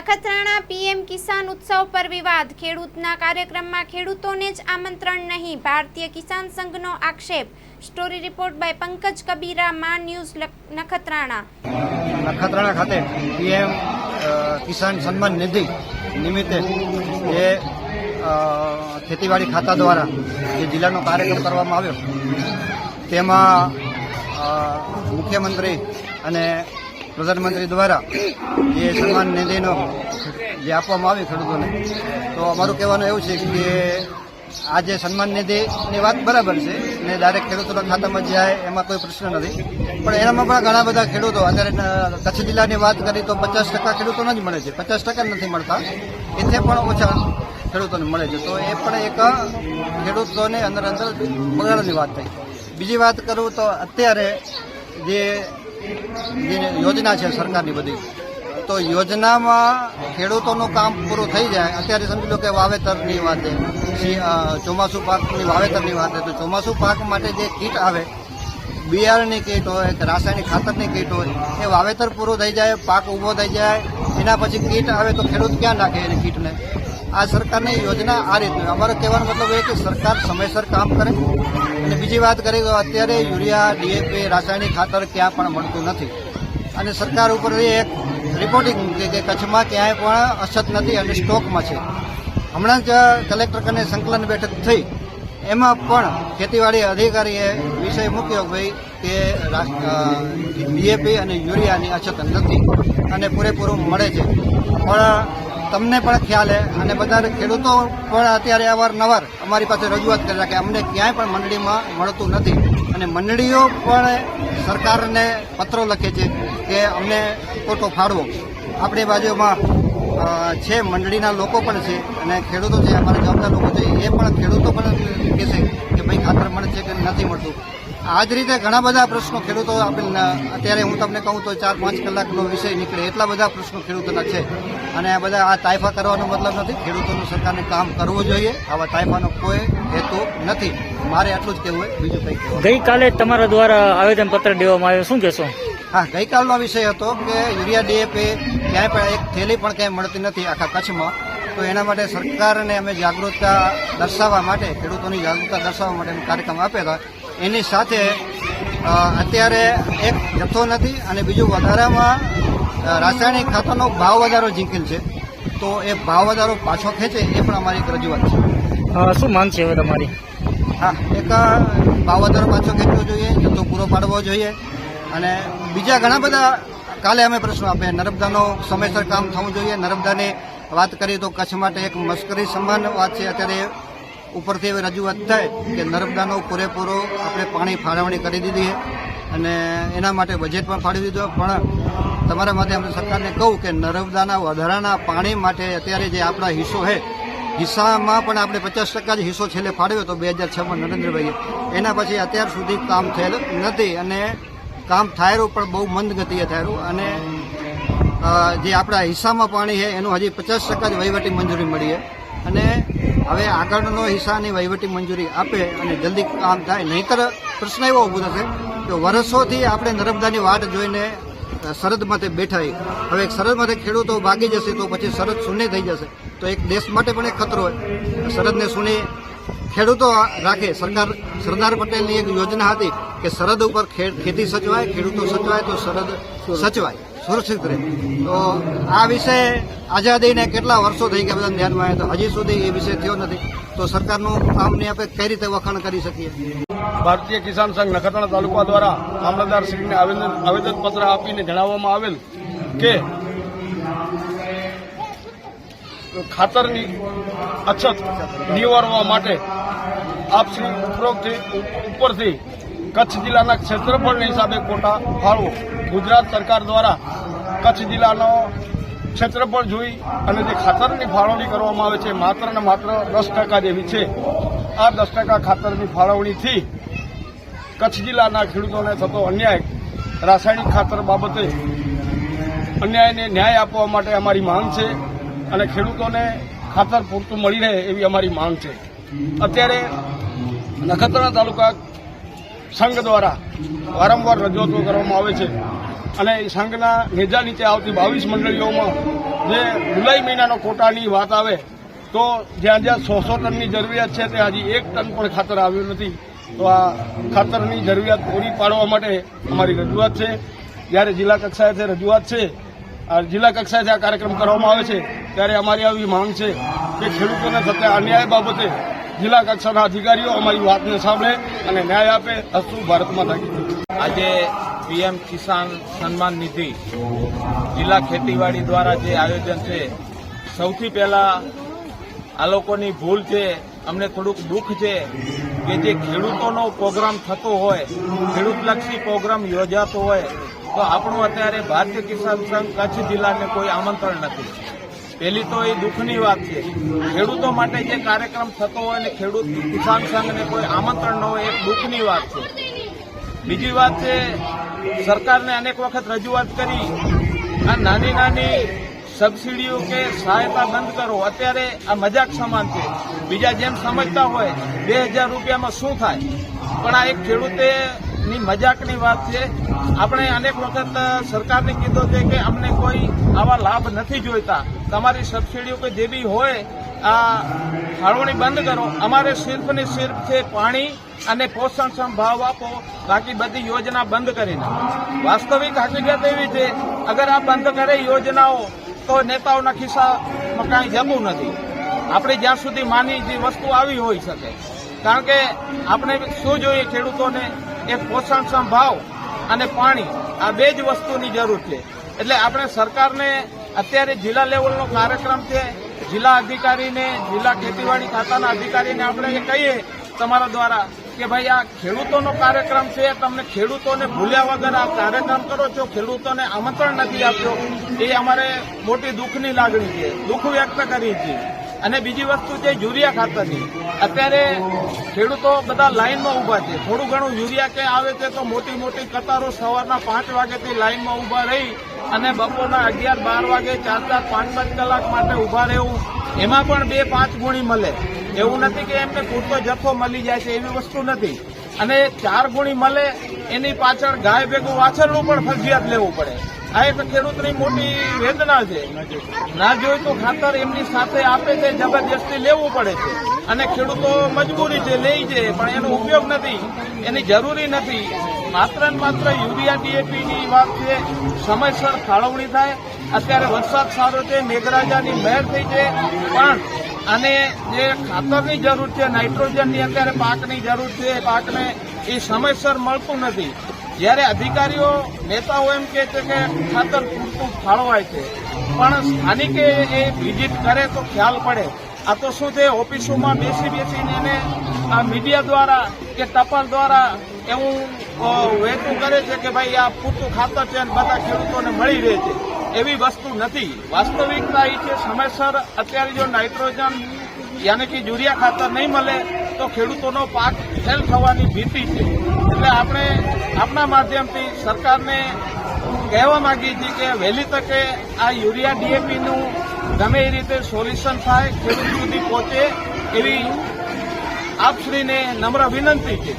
Nakhatrana PM કિસાન ઉત્સવ પર વિવાદ. ખેડૂતના કાર્યક્રમમાં ખેડૂતોને જ આમંત્રણ નહીં, ભારતીય કિસાન સંઘનો આક્ષેપ. Story report by Pankaj Kabira, Maa news Nakhatrana. Nakhatrana ખાતે પીએમ કિસાન સન્માન નિધિ નિમિત્તે જે ખેતીવાડી ખાતા દ્વારા જે જિલ્લાનો કાર્યક્રમ કરવામાં આવ્યો, તેમાં મુખ્યમંત્રી અને પ્રધાનમંત્રી દ્વારા જે સન્માન નિધિનો જે આપવામાં આવી ખેડૂતોને, તો અમારું કહેવાનું એવું છે કે આ જે સન્માન નિધિની વાત બરાબર છે ને ડાયરેક્ટ ખેડૂતોના ખાતામાં જાય એમાં કોઈ પ્રશ્ન નથી. પણ એનામાં પણ ઘણા બધા ખેડૂતો, અત્યારે કચ્છ જિલ્લાની વાત કરી તો પચાસ ટકા ખેડૂતોને જ મળે છે. પચાસ ટકા નથી મળતા. એથી પણ ઓછા ખેડૂતોને મળે છે. તો એ પણ એક ખેડૂતોને અંદર અંદર બગાડવાની વાત થઈ. બીજી વાત કરું તો અત્યારે જે યોજના છે સરકારની બધી. તો યોજનામાં ખેડૂતોનું કામ પૂરું થઈ જાય. અત્યારે સમજી લો કે વાવેતરની વાત છે. ચોમાસું પાકની વાવેતરની વાત છે. તો ચોમાસું પાક માટે જે કીટ આવે, બિયારણની કીટ હોય કે રાસાયણિક ખાતરની કીટ હોય, એ વાવેતર પૂરું થઈ જાય, પાક ઊભો થઈ જાય. એના પછી કીટ આવે તો ખેડૂત ક્યાં નાખે એની કીટને? આ સરકારની યોજના આ રીતની અમારો કહેવાનો મતલબ એ કે સરકાર સમયસર કામ કરે. અને બીજી વાત કરીએ તો અત્યારે યુરિયા ડીએપી રાસાયણિક ખાતર ક્યાં પણ મળતું નથી. અને સરકાર ઉપર એક રિપોર્ટિંગ કે કચ્છમાં ક્યાંય પણ અછત નથી અને સ્ટોકમાં છે. હમણાં જ કલેક્ટર કને સંકલન બેઠક થઈ. એમાં પણ ખેતીવાડી અધિકારીએ વિષય મૂક્યો ભાઈ કે ડીએપી અને યુરિયાની અછત નથી અને પૂરેપૂરું મળે છે. પણ તમને પણ ખ્યાલ છે અને બધા ખેડૂતો પણ અત્યારે અવારનવાર અમારી પાસે રજૂઆત કરી કે અમને ક્યાંય પણ મંડળીમાં મળતું નથી. અને મંડળીઓ પણ સરકારને પત્રો લખે છે કે અમને ખોટો ફાળવો આપણી બાજુમાં છે, મંડળીના લોકો પણ છે અને ખેડૂતો છે. અમારા જવાબદાર લોકો છે. એ પણ ખેડૂતો પણ કહેશે કે ભાઈ ખાતર મળે છે કે નથી મળતું. આ જ રીતે ઘણા બધા પ્રશ્નો ખેડૂતો આપણે અત્યારે હું તમને કહું તો ચાર પાંચ કલાકનો વિષય નીકળે એટલા બધા પ્રશ્નો ખેડૂતોના છે. અને આ બધા આ તાયફા કરવાનો મતલબ નથી ખેડૂતોનું સરકારને કામ કરવું જોઈએ આવા તાયફાનો કોઈ હેતુ નથી. મારે આટલું જ કહેવું હોય બીજું કંઈ કહેવું ગઈકાલે તમારા દ્વારા આવેદન પત્ર દેવામાં આવ્યું શું કહેશો? હા ગઈકાલનો વિષય હતો કે યુરિયા ડીએપી ક્યાંય પણ એક થેલી પણ ક્યાંય મળતી નથી આખા કચ્છમાં. તો એના માટે સરકારને અમે જાગૃતતા દર્શાવવા માટે ખેડૂતોની જાગૃતતા દર્શાવવા માટે કાર્યક્રમ આપ્યા હતા. એની સાથે અત્યારે એક જથ્થો નથી અને બીજું વધારામાં રાસાયણિક ખાતરનો ભાવ વધારો ઝીંકેલ છે. તો એ ભાવ વધારો પાછો ખેંચે એ પણ અમારી એક રજૂઆત છે. શું માંગ છે હવે તમારી? હા એક ભાવ વધારો પાછો ખેંચવો જોઈએ જથ્થો પૂરો પાડવો જોઈએ. અને બીજા ઘણા બધા કાલે અમે પ્રશ્નો આપ્યા. નર્મદાનો સમયસર કામ થવું જોઈએ. નર્મદાની વાત કરીએ તો કચ્છ માટે એક મશ્કરી સમાન વાત છે. અત્યારે ઉપરથી એવી રજૂઆત થાય કે નર્મદાનો પૂરેપૂરો આપણે પાણી ફાળવણી કરી દીધી અને એના માટે બજેટ પણ ફાળવી દીધું. પણ તમારા માટે અમે સરકારને કહું કે નર્મદાના વધારાના પાણી માટે અત્યારે જે આપણા હિસ્સો છે, હિસ્સામાં પણ આપણે પચાસ ટકા જ હિસ્સો છેલ્લે ફાળવ્યો તો બે હજાર છમાં નરેન્દ્રભાઈએ. એના પછી અત્યાર સુધી કામ થયેલ નથી અને કામ થાયરું પણ બહુ મંદ ગતિએ થાયરું અને જે આપણા હિસ્સામાં પાણી છે, એનું હજી પચાસ ટકા જ વહીવટી મંજૂરી મળી છે. અને હવે આગળનો હિસ્સાની વહીવટી મંજૂરી આપે અને જલ્દી કામ થાય. નહીંતર પ્રશ્ન એવો ઊભો થશે કે વર્ષોથી આપણે નર્મદાની વાટ જોઈને સરહદ માટે બેઠા હવે સરહદ માટે ખેડૂતો ભાગી જશે તો પછી સરહદ શૂન્ય થઈ જશે. તો એક દેશ માટે પણ એક ખતરો હોય. સરહદને શૂન્ય ખેડૂતો રાખે. સરકાર સરદાર પટેલની એક યોજના હતી કે સરહદ ઉપર ખેતી સચવાય ખેડૂતો સચવાય તો સરહદ સચવાય. સુરક્ષિત રહે. તો આ વિષય આઝાદીને કેટલા વર્ષો થઈ ગયા બધા ધ્યાનમાં આવે તો હજી સુધી એ વિષય થયો નથી. તો સરકારનું કામની આપણે કઈ રીતે વખાણ કરી શકીએ? ભારતીય કિસાન સંઘ નખત્રાણા તાલુકા દ્વારા મામલતદારશ્રીને આવેદન આવેદનપત્ર આપીને જણાવવામાં આવેલ કે ખાતરની અછત નિવારવા માટે આપશ્રી ઉપરોક્તથી ઉપરથી કચ્છ જિલ્લાના ક્ષેત્રફળના હિસાબે કોટા ફાળવો ગુજરાત સરકાર દ્વારા કચ્છ જિલ્લાનો ક્ષેત્રફળ જોઈ અને જે ખાતરની ફાળવણી કરવામાં આવે છે, માત્ર ને માત્ર દસ ટકા જેવી છે. આ દસ ટકા ખાતરની ફાળવણીથી કચ્છ જિલ્લાના ખેડૂતોને થતો અન્યાય, રાસાયણિક ખાતર બાબતે અન્યાયને ન્યાય આપવા માટે અમારી માંગ છે અને ખેડૂતોને ખાતર પૂરતું મળી રહે એવી અમારી માંગ છે. અત્યારે નખત્રાણા તાલુકા સંઘ દ્વારા વારંવાર રજૂઆતો કરવામાં આવે છે. અને સંઘના નેજા નીચે આવતી બાવીસ મંડળીઓમાં જે જુલાઈ મહિનાનો કોટાની વાત આવે, તો જ્યાં જ્યાં સો સો ટનની જરૂરિયાત છે, ત્યાં હજી એક ટન પણ ખાતર આવ્યું નથી. તો આ ખાતરની જરૂરિયાત પૂરી પાડવા માટે અમારી રજૂઆત છે. જ્યારે જિલ્લા કક્ષાએથી રજૂઆત છે જિલ્લા કક્ષાએથી આ કાર્યક્રમ કરવામાં આવે છે, ત્યારે અમારી આવી માંગ છે કે ખેડૂતોને થતા અન્યાય બાબતે જિલ્લા કક્ષાના અધિકારીઓ અમારી વાતને સાંભળે અને ન્યાય આપે, અસ્તુ ભારતમાં જય. આજે પીએમ કિસાન સન્માન નિધિ જિલ્લા ખેતીવાડી દ્વારા જે આયોજન છે, સૌથી પહેલા આ લોકોની ભૂલ છે, અમને થોડુંક દુઃખ છે કે જે ખેડૂતોનો પ્રોગ્રામ થતો હોય, ખેડૂતલક્ષી પ્રોગ્રામ યોજાતો હોય, તો આપણું અત્યારે ભારતીય કિસાન સંઘ કચ્છ જિલ્લાને કોઈ આમંત્રણ નથી પહેલી તો એ દુઃખની વાત છે. ખેડૂતો માટે જે કાર્યક્રમ થતો હોય ને ખેડૂત કિસાન સંઘને કોઈ આમંત્રણ ન હોય એક દુઃખની વાત છે. બીજી વાત છે, સરકારને અનેક વખત રજૂઆત કરી, આ નાની નાની સબસિડીઓ કે સહાયતા બંધ કરો. અત્યારે આ મજાક સમાન છે. બીજા જેમ સમજતા હોય, બે હજાર રૂપિયામાં શું થાય? પણ આ એક ખેડૂતે ની મજાકની વાત છે. આપણે અનેક વખત સરકારને કીધું છે કે અમને કોઈ આવા લાભ નથી જોઈતા. તમારી સબસિડીઓ કે જે બી હોય, આ ફાળવણી બંધ કરો. અમારે સિર્ફ ને સિર્ફ છે પાણી અને પોષણક્ષમ ભાવ આપો. બાકી બધી યોજના બંધ કરીને. વાસ્તવિક હકીકત એવી છે, અગર આ બંધ કરે યોજનાઓ, તો નેતાઓના ખિસ્સામાં કાંઈ જતું નથી. આપણે જ્યાં સુધી માની જે વસ્તુ આવી હોઈ શકે. કારણ કે આપણે શું જોઈએ ખેડૂતોને? એક પોષણક્ષમ ભાવ અને પાણી આ બે જ વસ્તુની જરૂર છે. એટલે આપણે સરકારને અત્યારે જિલ્લા લેવલનો કાર્યક્રમ છે. જિલ્લા અધિકારીને, જિલ્લા ખેતીવાડી ખાતાના અધિકારીને આપણે કહીએ તમારા દ્વારા કે ભાઈ આ ખેડૂતોનો કાર્યક્રમ છે, તમને ખેડૂતોને ભૂલ્યા વગર આ કાર્યક્રમ કરો છો, ખેડૂતોને આમંત્રણ નથી આપ્યો. એ અમારે મોટી દુઃખની લાગણી છે. દુઃખ વ્યક્ત કરી છે. અને બીજી વસ્તુ છે યુરિયા ખાતરની, અત્યારે ખેડૂતો બધા લાઇનમાં ઊભા છે. થોડું ઘણું યુરિયા કે આવે છે તો મોટી મોટી કતારો સવારના પાંચ વાગ્યાથી લાઇનમાં ઊભા રહી અને બપોરના અગિયાર બાર વાગે ચાર ચાર પાંચ પાંચ કલાક માટે ઊભા રહેવું, એમાં પણ બે પાંચ ગુણી મળે. એવું નથી કે એમને પૂરતો જથ્થો મળી જાય છે, એવી વસ્તુ નથી. અને ચાર ગુણી મળે, એની પાછળ ગાય ભેગું વાછરનું પણ ફરજિયાત લેવું પડે. આ એક ખેડૂતની મોટી વેદના છે. ના જોઈતું ખાતર એમની સાથે આપે છે, જબરજસ્તી લેવું પડે છે. અને ખેડૂતો મજબૂરી છે, લે છે, પણ એનો ઉપયોગ નથી, એની જરૂરી નથી. માત્ર ને માત્ર યુરિયા ડીએપીની વાત છે, સમયસર ફાળવણી થાય. અત્યારે વરસાદ સારો છે, મેઘરાજાની મહેર થઈ છે, પણ અને જે ખાતરની જરૂર છે, નાઇટ્રોજનની અત્યારે પાકની જરૂર છે, પાકને એ સમયસર મળતું નથી. જ્યારે અધિકારીઓ, નેતાઓ એમ કહે છે કે ખાતર પૂરતું ફાળવાય છે, પણ સ્થાનિકે એ વિઝિટ કરે તો ખ્યાલ પડે. આ તો શું છે, ઓફિસોમાં બેસી બેસીને એને આ મીડિયા દ્વારા કે ટપાલ દ્વારા એવું વહેતું કરે છે કે ભાઈ આ પૂરતું ખાતર છે અને બધા ખેડૂતોને મળી રહે છે. એવી વસ્તુ નથી. વાસ્તવિકતા એ છે, સમયસર અત્યારે જો નાઇટ્રોજન યાની કે યુરિયા ખાતર નહીં મળે તો ખેડૂતોનો પાક ફેલ થવાની ભીતિ છે. એટલે આપણે આપણા માધ્યમથી સરકારને કહેવા માંગીએ છીએ કે વહેલી તકે આ યુરિયા ડીએપીનું ગમે એ રીતે સોલ્યુશન થાય, ખેડૂત સુધી પહોંચે એવી આપશ્રીને નમ્ર વિનંતી છે.